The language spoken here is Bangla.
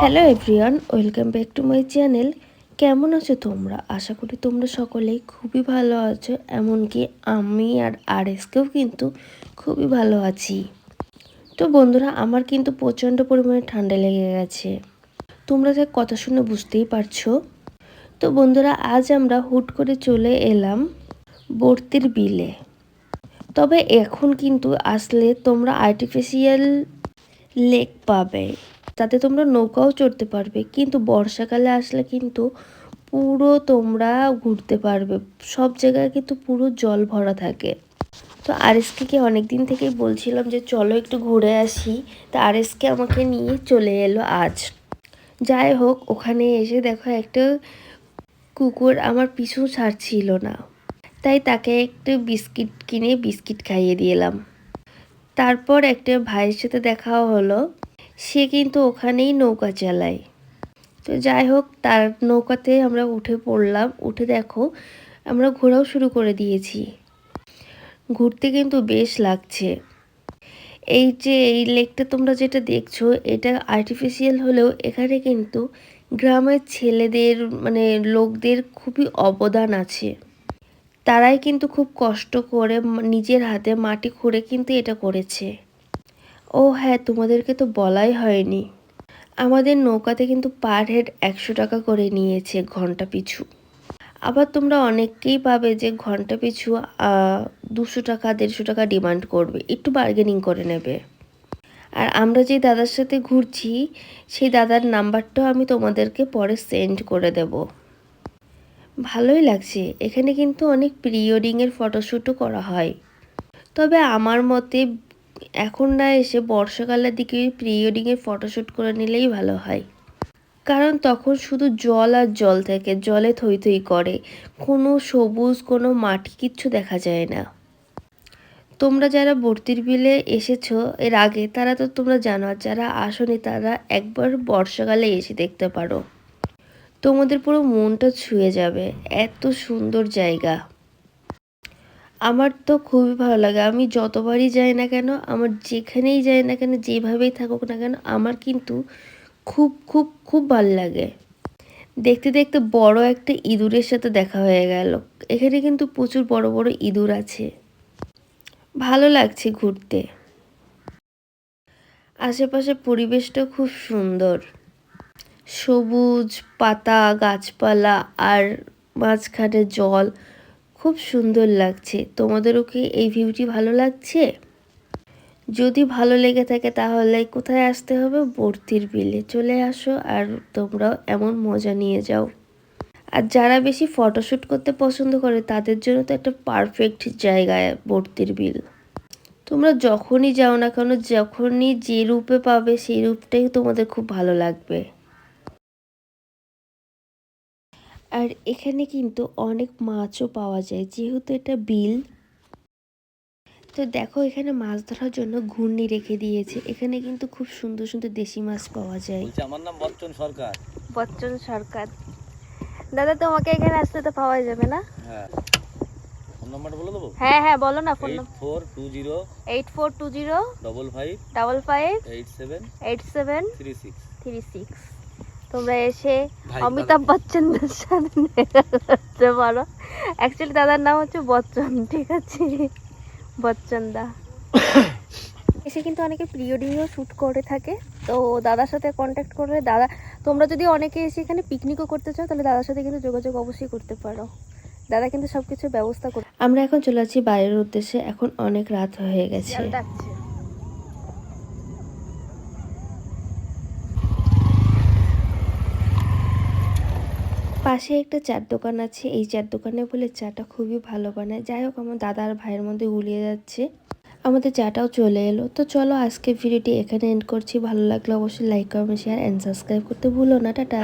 Hello everyone welcome back to my channel. কেমন আছো তোমরা? আশা করি তোমরা সকলেই খুবই ভালো আছো এমনকি আমি আর আর এসকেও কিন্তু খুবই ভালো আছি। তো বন্ধুরা আমার কিন্তু প্রচণ্ড পরিমাণে ঠান্ডা লেগে গেছে। তোমরা যে কথা শুনে বুঝতেই পারছ। তো বন্ধুরা আজ আমরা হুট করে চলে এলাম বর্তির বিলে। তবে এখন কিন্তু আসলে তোমরা আর্টিফিশিয়াল লেক পাবে। তাতে তোমরা নৌকাও চড়তে পারবে। কিন্তু বর্ষাকালে আসলে কিন্তু পুরো তোমরা ঘুরতে পারবে। সব জায়গায় কিন্তু পুরো জল ভরা থাকে। তো আরএসকে অনেক দিন থেকেই বলছিলাম যে, চলো একটু ঘুরে আসি। তা আরএসকে আমাকে নিয়ে চলে এলো আজ। যাই হোক, ওখানে এসে দেখো একটা কুকুর আমার পিছু ছাড়ছিল না। তাই তাকে একটু বিস্কিট কিনে বিস্কিট খাইয়ে দিলাম তারপর একটা ভাইয়ের সাথে দেখা হলো। সে কিন্তু ওখানেই নৌকা চালায়। তো যাই হোক, তার নৌকাতে আমরা উঠে পড়লাম। উঠে দেখো, আমরা ঘোরাও শুরু করে দিয়েছি। ঘুরতে কিন্তু বেশ লাগছে। এই যে, এই লেকটা তোমরা যেটা দেখছ, এটা আর্টিফিশিয়াল হলেও এখানে কিন্তু গ্রামের ছেলেদের মানে লোকদের খুবই অবদান আছে। তারাই কিন্তু খুব কষ্ট করে নিজের হাতে মাটি খুঁড়ে কিন্তু এটা করেছে। ও হ্যাঁ তোমাদেরকে তো বলাই হয়নি। আমাদের নৌকাতে কিন্তু পার হেড একশো টাকা করে নিয়েছে ঘণ্টা পিছু। আবার তোমরা অনেককেই পাবে যে ঘণ্টা পিছু দুশো টাকা, দেড়শো টাকা ডিমান্ড করবে। একটু বার্গেনিং করে নেবে। আর আমরা যে দাদার সাথে ঘুরছি, সেই দাদার নাম্বারটাও আমি তোমাদেরকে পরে সেন্ড করে দেবো। ভালোই লাগছে। এখানে কিন্তু অনেক প্রি ওয়েডিংয়ের ফটোশ্যুটও করা হয়। তবে আমার মতে এখন না এসে বর্ষাকালের দিকে প্রি ওয়েডিংয়ের ফটোশ্যুট করে নিলেই ভালো হয়। কারণ তখন শুধু জল আর জল থাকে, জলে থই থই করে। কোনো সবুজ, কোনো মাটি কিচ্ছু দেখা যায় না। তোমরা যারা বর্তির বিলে এসেছ, এর আগে তারা তো তোমরা জানো যারা আসনি তারা একবার বর্ষাকালে এসে দেখতে পারো। তোমাদের পুরো মনটা ছুঁয়ে যাবে। এত সুন্দর জায়গা। আমার তো খুবই ভালো লাগে। আমি যতবারই যাই না কেন, আমার যেখানেই যাই না কেন, যেভাবেই থাকুক না কেন, আমার কিন্তু খুব খুব খুব ভালো লাগে। দেখতে দেখতে বড় একটা ইঁদুরের সাথে দেখা হয়ে গেল। এখানে কিন্তু প্রচুর বড় বড় ইঁদুর আছে। ভালো লাগছে ঘুরতে। আশেপাশে পরিবেশটা খুব সুন্দর। সবুজ পাতা, গাছপালা আর মাঝখানে জল। খুব সুন্দর লাগছে। তোমাদেরও কি এই ভিউটি ভালো লাগছে? যদি ভালো লেগে থাকে তাহলে কোথায় আসতে হবে? বর্তির বিলে চলে আসো আর তোমরাও এমন মজা নিয়ে যাও। আর যারা বেশি ফটোশ্যুট করতে পছন্দ করে তাদের জন্য তো একটা পারফেক্ট জায়গায় বর্তির বিল। তোমরা যখনই যাও না কেন, যখনই যে রূপে পাবে সেই রূপটাই তোমাদের খুব ভালো লাগবে। আর এখানে কিন্তু অনেক মাছও পাওয়া যায় যেহেতু এটা বিল। তো দেখো এখানে মাছ ধরার জন্য ঘূর্ণি রেখে দিয়েছে। এখানে কিন্তু খুব সুন্দর সুন্দর দেশি মাছ পাওয়া যায়। আমার নাম বচ্চন সরকার। বচ্চন সরকার। দাদা তোমাকে এখানে আসতে তো পাওয়া যাবে না? হ্যাঁ। ফোন নাম্বারটা বলে দেবো? হ্যাঁ হ্যাঁ বলো না phone eight four two zero eight four two zero double five double five eight seven eight seven three six. Three six. তোমরা এসে অমিতাভ বচ্চনদের সাথে করতে পারো অ্যাকচুয়ালি দাদার নাম হচ্ছে বচ্চন ঠিক আছে? বচ্চন দা এসে কিন্তু অনেকে প্রি ওয়েডিংও শ্যুট করে থাকে। তো দাদার সাথে কন্ট্যাক্ট করলে দাদা তোমরা যদি অনেকে এসে এখানে পিকনিকও করতে চাও তাহলে দাদার সাথে কিন্তু যোগাযোগ অবশ্যই করতে পারো। দাদা কিন্তু সব কিছু ব্যবস্থা করে আমরা এখন চলে যাচ্ছি বাইরের উদ্দেশ্যে। এখন অনেক রাত হয়ে গেছে। পাশে একটা চার দোকান আছে। এই চার দোকানে বলে চাটা খুবই ভালো বানায়। যাই হোক, আমার দাদা আর ভাইয়ের মধ্যে গুলিয়ে যাচ্ছে। আমাদের চাটাও চলে এলো। তো চলো আজকে ভিডিওটি এখানে এন্ড করছি। ভালো লাগলে অবশ্যই like comment share and subscribe করতে ভুলো না। টাটা!